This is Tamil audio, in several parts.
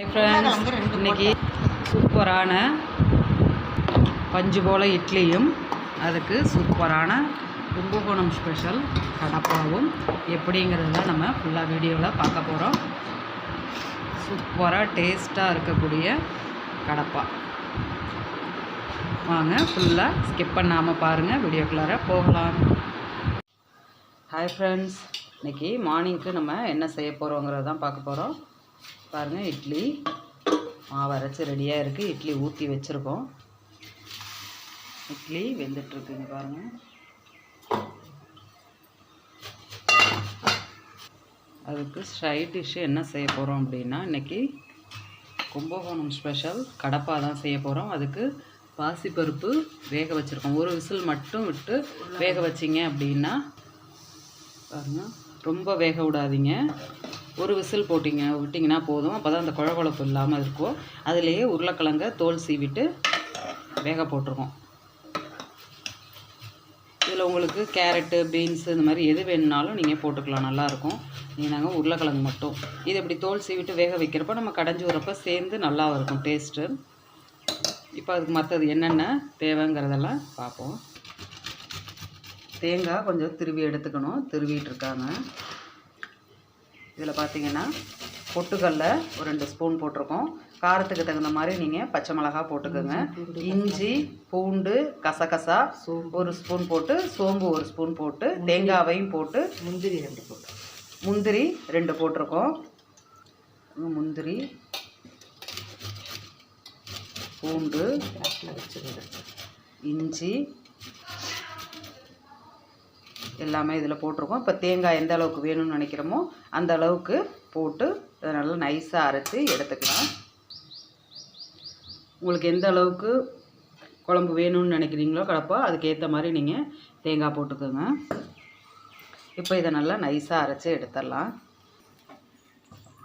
ஹை ஃப்ரெண்ட்ஸ் இன்னைக்கு சூப்பரான பஞ்சு போல இட்லியும் அதுக்கு சூப்பரான கும்பகோணம் ஸ்பெஷல் கடப்பாவும். எப்படிங்கிறது தான் நம்ம ஃபுல்லாக வீடியோவில் பார்க்க போகிறோம் சூப்பராக டேஸ்ட்டாக இருக்கக்கூடிய கடப்பா. வாங்க ஃபுல்லாக ஸ்கிப் பண்ணாமல் பாருங்கள் வீடியோக்குள்ளார போகலாம். ஹாய் ஃப்ரெண்ட்ஸ் இன்றைக்கி மார்னிங்க்கு நம்ம என்ன செய்ய போகிறோங்கிறது தான் பார்க்க போகிறோம் பாருங்கள் இட்லி. மாவு அரைச்சி ரெடியாக இருக்குது இட்லி ஊற்றி வச்சுருக்கோம். இட்லி வெந்துட்டுருக்குங்க பாருங்கள் அதுக்கு சைட் டிஷ்ஷு என்ன செய்ய போகிறோம் அப்படின்னா இன்றைக்கி கும்பகோணம் ஸ்பெஷல் கடப்பா தான் செய்ய போகிறோம் அதுக்கு பாசிப்பருப்பு வேக வச்சுருக்கோம். ஒரு விசில் மட்டும் விட்டு வேக வச்சிங்க அப்படின்னா பாருங்கள் ரொம்ப வேக விடாதீங்க. ஒரு விசில் போட்டிங்க விட்டிங்கன்னா போதும். அப்போ தான் அந்த குழகுழப்பு இல்லாமல் இருக்கும். அதுலேயே உருளைக்கிழங்க தோல் சீவிட்டு வேக போட்டிருக்கோம். இதில் உங்களுக்கு கேரட்டு பீன்ஸு இந்த மாதிரி எது வேணுனாலும் நீங்கள் போட்டுக்கலாம். நல்லாயிருக்கும் நீங்கள் நாங்கள் உருளைக்கிழங்கு மட்டும். இது இப்படி தோல் சீவிட்டு வேக வைக்கிறப்ப நம்ம கடைஞ்சி வரப்போ சேர்ந்து நல்லா இருக்கும் டேஸ்ட்டு. இப்போ அதுக்கு மற்றது என்னென்ன தேவைங்கிறதெல்லாம் பார்ப்போம். தேங்காய் கொஞ்சம் திருவி எடுத்துக்கணும். திருவிட்டு இருக்காங்க. இதில் பார்த்தீங்கன்னா பொட்டுக்கல்ல ஒரு ரெண்டு ஸ்பூன் போட்டிருக்கோம். காரத்துக்கு தகுந்த மாதிரி நீங்கள் பச்சை மிளகா போட்டுக்கோங்க. இஞ்சி பூண்டு கசகசா ஒரு ஸ்பூன் போட்டு சோம்பு ஒரு ஸ்பூன் போட்டு தேங்காவையும் போட்டு. முந்திரி ரெண்டு போட்டு. முந்திரி ரெண்டு போட்டிருக்கோம். முந்திரி பூண்டு இஞ்சி எல்லாமே இதில் போட்டிருக்கோம். இப்போ தேங்காய் எந்த அளவுக்கு வேணும்னு நினைக்கிறோமோ அந்த அளவுக்கு போட்டு அதை நல்லா நைஸாக அரைச்சி எடுத்துக்கலாம். உங்களுக்கு எந்த அளவுக்கு குழம்பு வேணும்னு நினைக்கிறீங்களோ கிடப்போ அதுக்கேற்ற மாதிரி நீங்கள் தேங்காய் போட்டுக்கோங்க. இப்போ இதை நல்லா நைஸாக அரைச்சி எடுத்துடலாம்.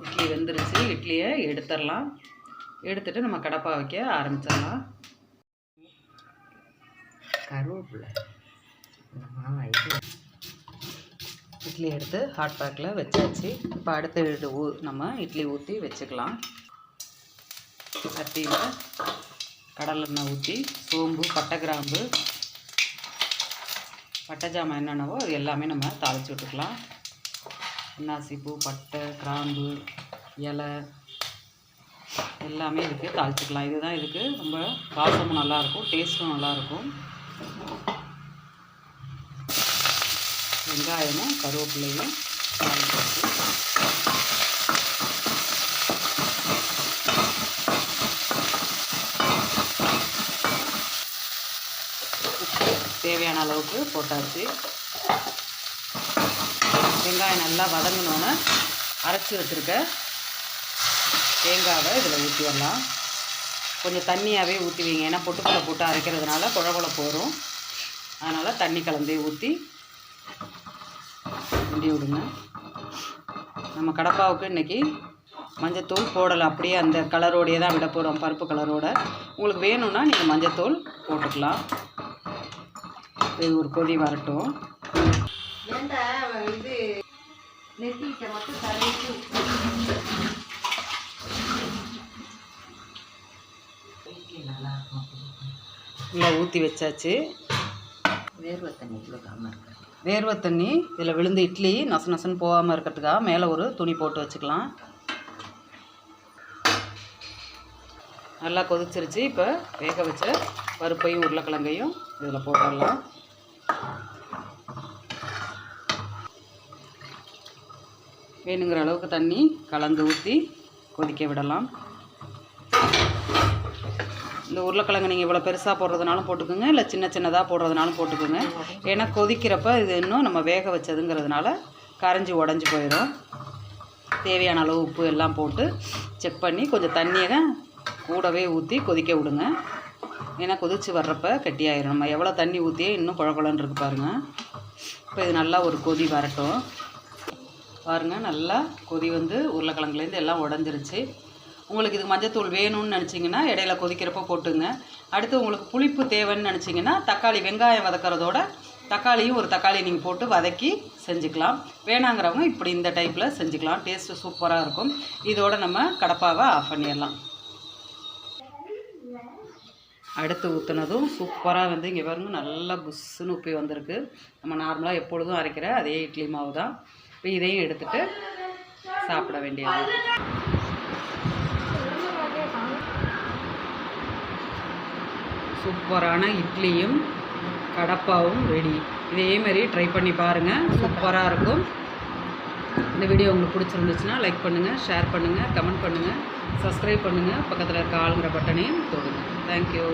இட்லி வெந்துருச்சு இட்லியை எடுத்துடலாம். எடுத்துட்டு நம்ம கடப்பா வைக்க ஆரம்பிச்சிடலாம். கருவேப்பிலை. இட்லி எடுத்து ஹாட் பேக்கில் வச்சாச்சு. இப்போ அடுத்த ஊ நம்ம இட்லி ஊற்றி வச்சுக்கலாம். சட்டியில் கடலெண்ணெய் ஊற்றி சோம்பு பட்டை கிராம்பு பட்டை ஜாமான் என்னென்னவோ அது எல்லாமே நம்ம தாளித்து விட்டுக்கலாம். அன்னாசி பூ பட்டை கிராம்பு இலை எல்லாமே இதுக்கு தாளிச்சுக்கலாம். இதுதான் இதுக்கு ரொம்ப வாசமும் நல்லாயிருக்கும் டேஸ்ட்டும் நல்லாயிருக்கும் வெங்காயமும் கருவேப்பிலையும் தேவையான அளவுக்கு போட்டாச்சு. வெங்காயம் நல்லா வதங்கினோன்னு அரைச்சி வச்சுருக்க தேங்காவை இதில் ஊற்றி வரலாம் கொஞ்சம் தண்ணியாகவே ஊற்றிவிங்க ஏன்னா பொட்டுக்கடலை போட்டு அரைக்கிறதுனால குழ குழப்பு வரும். அதனால் தண்ணி கலந்தே ஊற்றி கிண்டி விடுங்க. நம்ம கடப்பாவுக்கு இன்றைக்கி மஞ்சத்தூள் போடலை அப்படியே அந்த கலரோடையே தான் விட போகிறோம் பருப்பு கலரோட. உங்களுக்கு வேணும்னா நீங்கள் மஞ்சத்தூள் போட்டுக்கலாம். இது ஒரு கொதி வரட்டும். இது நெத்திக்கிட்ட மட்டும் நல்லா ஊற்றி வச்சாச்சு. வேர்வை தண்ணி இவ்வளோ இருக்கு. வேர்வை தண்ணி இதில் விழுந்து இட்லி நச நசன்னு போகாமல் இருக்கிறதுக்காக மேலே ஒரு துணி போட்டு வச்சுக்கலாம். நல்லா கொதிச்சிருச்சு. இப்போ வேக வச்ச பருப்பையும் உருளைக்கிழங்கையும் இதில் போட்டுடலாம். வேணுங்கிற அளவுக்கு தண்ணி கலந்து ஊற்றி கொதிக்க விடலாம். இந்த உருளைக்கிழங்கு நீங்கள் இவ்வளோ பெருசாக போடுறதுனாலும் போட்டுக்கோங்க இல்லை சின்ன சின்னதாக போடுறதுனாலும் போட்டுக்கோங்க. ஏன்னா கொதிக்கிறப்ப இது இன்னும் நம்ம வேக வச்சதுங்கிறதுனால கரைஞ்சி உடஞ்சி போயிடும். தேவையான அளவு உப்பு எல்லாம் போட்டு செக் பண்ணி கொஞ்சம் தண்ணியை கூடவே ஊற்றி கொதிக்க விடுங்க. ஏன்னா கொதித்து வர்றப்ப கெட்டியாயிரும். நம்ம எவ்வளோ தண்ணி ஊற்றியே இன்னும் குழ குழன்னு இருக்கு பாருங்கள் இப்போ இது நல்லா ஒரு கொதி வரட்டும். பாருங்கள் நல்லா கொதி வந்து உருளைக்கிழங்குலேருந்து எல்லாம் உடஞ்சிருச்சு. உங்களுக்கு இது மஞ்சத்தூள் வேணும்னு நினச்சிங்கன்னா இடையில கொதிக்கிறப்போ போட்டுங்க. அடுத்து உங்களுக்கு புளிப்பு தேவைன்னு நினச்சிங்கன்னா தக்காளி வெங்காயம் வதக்கிறதோட தக்காளியும் ஒரு தக்காளி நீங்கள் போட்டு வதக்கி செஞ்சுக்கலாம். வேணாங்கிறவங்க இப்படி இந்த டைப்பில் செஞ்சுக்கலாம். டேஸ்ட்டு சூப்பராக இருக்கும். இதோட நம்ம கடப்பாவை ஆஃப் பண்ணிடலாம். அடுத்து ஊற்றுனதும் சூப்பராக வந்து இங்கே பாருங்க நல்லா புஷ்ஷுன்னு உப்பி வந்திருக்கு. நம்ம நார்மலாக எப்பொழுதும் அரைக்கிற அதே இட்லி மாவு தான் இப்போ இதையும் எடுத்துகிட்டு சாப்பிட வேண்டியது சூப்பரான இட்லியும் கடப்பாவும் ரெடி இதேமாரி ட்ரை பண்ணி பாருங்கள் சூப்பராக இருக்கும். இந்த வீடியோ உங்களுக்கு பிடிச்சிருந்துச்சுன்னா லைக் பண்ணுங்கள் ஷேர் பண்ணுங்கள் கமெண்ட் பண்ணுங்கள் சப்ஸ்கிரைப் பண்ணுங்கள் பக்கத்தில் இருக்க ஆளுங்கிற பட்டனையும் தொடுங்க. தேங்க்யூ